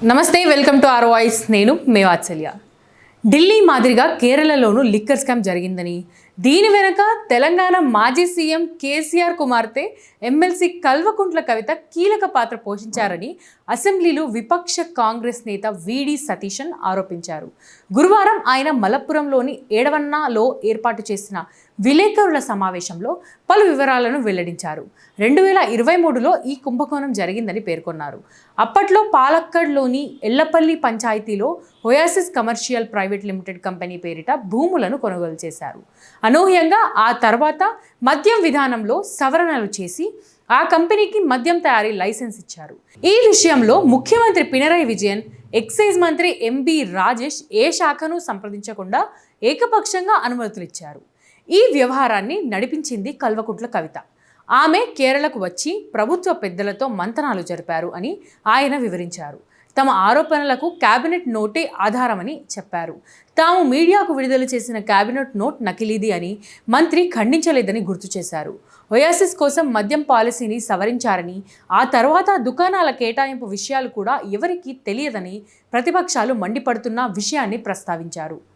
నమస్తే welcome to are voice నేను మేవాత్సల్య ఢిల్లీ మాదిరిగా కేరళలోనూ లిక్కర్ స్కామ్ జరిగిందని దీని వెనక తెలంగాణ మాజీ సీఎం కేసీఆర్ కుమార్తె ఎమ్మెల్సీ కల్వకుంట్ల కవిత కీలక పాత్ర పోషించారని అసెంబ్లీలో విపక్ష కాంగ్రెస్ నేత విడి సతీశన్ ఆరోపించారు. గురువారం ఆయన మలప్పురంలోని ఏడవన్నాలో ఏర్పాటు చేసిన విలేకరుల సమావేశంలో పలు వివరాలను వెల్లడించారు. రెండు వేల ఇరవై మూడులో ఈ కుంభకోణం జరిగిందని పేర్కొన్నారు. అప్పట్లో పాలక్కడ్లోని ఎల్లపల్లి పంచాయతీలో Oasis commercial private limited company పేరిట భూములను కొనుగోలు చేశారు. అనూహ్యంగా ఆ తర్వాత మద్యం విధానంలో సవరణలు చేసి ఆ కంపెనీకి మద్యం తయారీ లైసెన్స్ ఇచ్చారు. ఈ విషయంలో ముఖ్యమంత్రి పినరయి విజయన్ ఎక్సైజ్ మంత్రి ఎంబి రాజేష్ ఏ శాఖను సంప్రదించకుండా ఏకపక్షంగా అనుమతులు ఇచ్చారు ఈ వ్యవహారాన్ని నడిపించింది కల్వకుంట్ల కవిత. ఆమె కేరళకు వచ్చి ప్రభుత్వ పెద్దలతో మంతనాలు జరిపారు అని ఆయన వివరించారు. తమ ఆరోపణలకు కేబినెట్ నోటే ఆధారమని చెప్పారు. తాము మీడియాకు విడుదల చేసిన కేబినెట్ నోట్ నకిలీది అని మంత్రి ఖండించలేదని గుర్తు చేశారు. ఒయాసిస్ కోసం మద్యం పాలసీని సవరించారని ఆ తర్వాత దుకాణాల కేటాయింపు విషయాలు కూడా ఎవరికీ తెలియదని ప్రతిపక్షాలు మండిపడుతున్న విషయాన్ని ప్రస్తావించారు.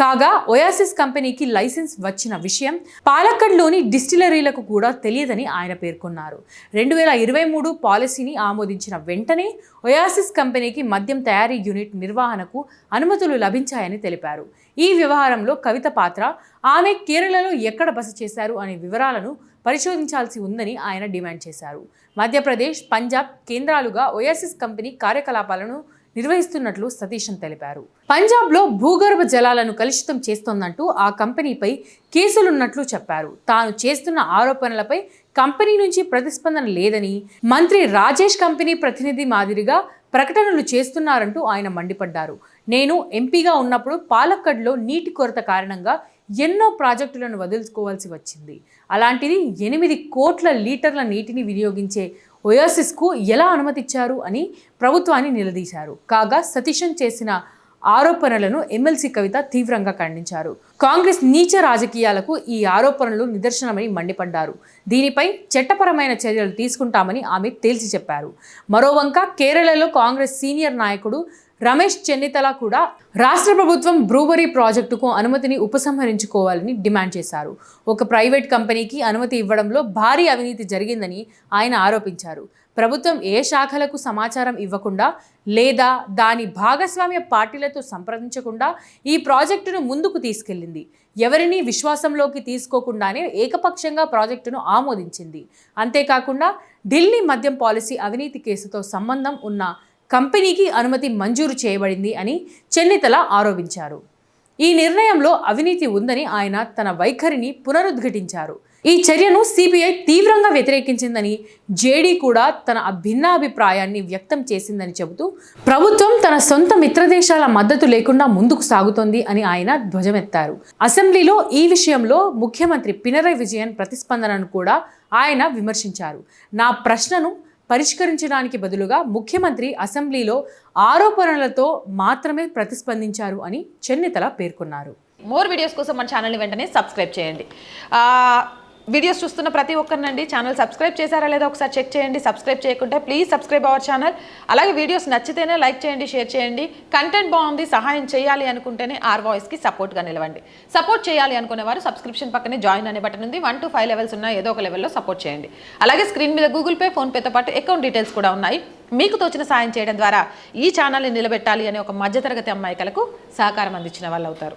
కాగా ఒయాసిస్ కంపెనీకి లైసెన్స్ వచ్చిన విషయం పాలక్కడ్లోని డిస్టిలరీలకు కూడా తెలియదని ఆయన పేర్కొన్నారు. రెండు వేల ఇరవై మూడు పాలసీని ఆమోదించిన వెంటనే ఒయాసిస్ కంపెనీకి మద్యం తయారీ యూనిట్ నిర్వహణకు అనుమతులు లభించాయని తెలిపారు. ఈ వ్యవహారంలో కవిత పాత్ర ఆమె కేరళలో ఎక్కడ బస చేశారు అనే వివరాలను పరిశోధించాల్సి ఉందని ఆయన డిమాండ్ చేశారు. మధ్యప్రదేశ్ పంజాబ్ కేంద్రాలుగా ఒయాసిస్ కంపెనీ కార్యకలాపాలను నిర్వహిస్తున్నట్లు సతీశన్ తెలిపారు. పంజాబ్లో భూగర్భ జలాలను కలుషితం చేస్తోందంటూ ఆ కంపెనీపై కేసులున్నట్లు చెప్పారు. తాను చేస్తున్న ఆరోపణలపై కంపెనీ నుంచి ప్రతిస్పందన లేదని మంత్రి రాజేష్ కంపెనీ ప్రతినిధి మాదిరిగా ప్రకటనలు చేస్తున్నారంటూ ఆయన మండిపడ్డారు. నేను ఎంపీగా ఉన్నప్పుడు పాలక్కడ్లో నీటి కొరత కారణంగా ఎన్నో ప్రాజెక్టులను వదులుకోవాల్సి వచ్చింది. అలాంటిది ఎనిమిది కోట్ల లీటర్ల నీటిని వినియోగించే ఒయాసిస్కు ఎలా అనుమతిచ్చారు అని ప్రభుత్వాన్ని నిలదీశారు. కాగా సతీశన్ చేసిన ఆరోపణలను ఎమ్మెల్సీ కవిత తీవ్రంగా ఖండించారు. కాంగ్రెస్ నీచ రాజకీయాలకు ఈ ఆరోపణలు నిదర్శనమని మండిపడ్డారు. దీనిపై చట్టపరమైన చర్యలు తీసుకుంటామని ఆమె తేల్చి చెప్పారు. మరోవంక కేరళలో కాంగ్రెస్ సీనియర్ నాయకుడు రమేష్ చెన్నితల కూడా రాష్ట్ర ప్రభుత్వం బ్రూవరీ ప్రాజెక్టుకు అనుమతిని ఉపసంహరించుకోవాలని డిమాండ్ చేశారు. ఒక ప్రైవేట్ కంపెనీకి అనుమతి ఇవ్వడంలో భారీ అవినీతి జరిగిందని ఆయన ఆరోపించారు. ప్రభుత్వం ఏ శాఖలకు సమాచారం ఇవ్వకుండా లేదా దాని భాగస్వామ్య పార్టీలతో సంప్రదించకుండా ఈ ప్రాజెక్టును ముందుకు తీసుకెళ్ళింది ఎవరినీ విశ్వాసంలోకి తీసుకోకుండానే ఏకపక్షంగా ప్రాజెక్టును ఆమోదించింది. అంతేకాకుండా ఢిల్లీ మద్యం పాలసీ అవినీతి కేసుతో సంబంధం ఉన్న కంపెనీకి అనుమతి మంజూరు చేయబడింది అని చెన్నితల ఆరోపించారు. ఈ నిర్ణయంలో అవినీతి ఉందని ఆయన తన వైఖరిని పునరుద్ఘాటించారు. ఈ చర్యను సిబిఐ తీవ్రంగా వ్యతిరేకించిందని జేడీ కూడా తన భిన్నాభిప్రాయాన్ని వ్యక్తం చేసిందని చెబుతూ ప్రభుత్వం తన సొంత మిత్రదేశాల మద్దతు లేకుండా ముందుకు సాగుతోంది అని ఆయన ధ్వజమెత్తారు. అసెంబ్లీలో ఈ విషయంలో ముఖ్యమంత్రి పినరయ్ విజయన్ ప్రతిస్పందనను కూడా ఆయన విమర్శించారు. నా ప్రశ్నను పరిష్కరించడానికి బదులుగా ముఖ్యమంత్రి అసెంబ్లీలో ఆరోపణలతో మాత్రమే ప్రతిస్పందించారు అని చెన్నితల పేర్కొన్నారు. మోర్ వీడియోస్ కోసం మన ఛానల్ని వెంటనే సబ్స్క్రైబ్ చేయండి. వీడియోస్ చూస్తున్న ప్రతి ఒక్కరినండి. ఛానల్ సబ్స్క్రైబ్ చేశారా లేదా ఒకసారి చెక్ చేయండి. సబ్స్క్రైబ్ చేయకుంటే ప్లీజ్ సబ్స్క్రైబ్ అవర్ ఛానల్ అలాగే వీడియోస్ నచ్చితేనే లైక్ చేయండి షేర్ చేయండి. కంటెంట్ బాగుంది సహాయం చేయాలి అనుకుంటేనే ఆర్ వాయిస్కి సపోర్ట్గా నిలవండి. సపోర్ట్ చేయాలి అనుకునే వారు సబ్స్క్రిప్షన్ పక్కనే జాయిన్ అనే బటన్ ఉంది. వన్ టు ఫైవ్ లెవెల్స్ ఉన్న ఏదో ఒక లెవెల్లో సపోర్ట్ చేయండి. అలాగే స్క్రీన్ మీద గూగుల్ పే ఫోన్పేతో పాటు అకౌంట్ డీటెయిల్స్ కూడా ఉన్నాయి. మీకు తోచిన సాయం చేయడం ద్వారా ఈ ఛానల్ని నిలబెట్టాలి అనే ఒక మధ్యతరగతి అమ్మాయికలకు సహకారం అందించిన వాళ్ళు అవుతారు.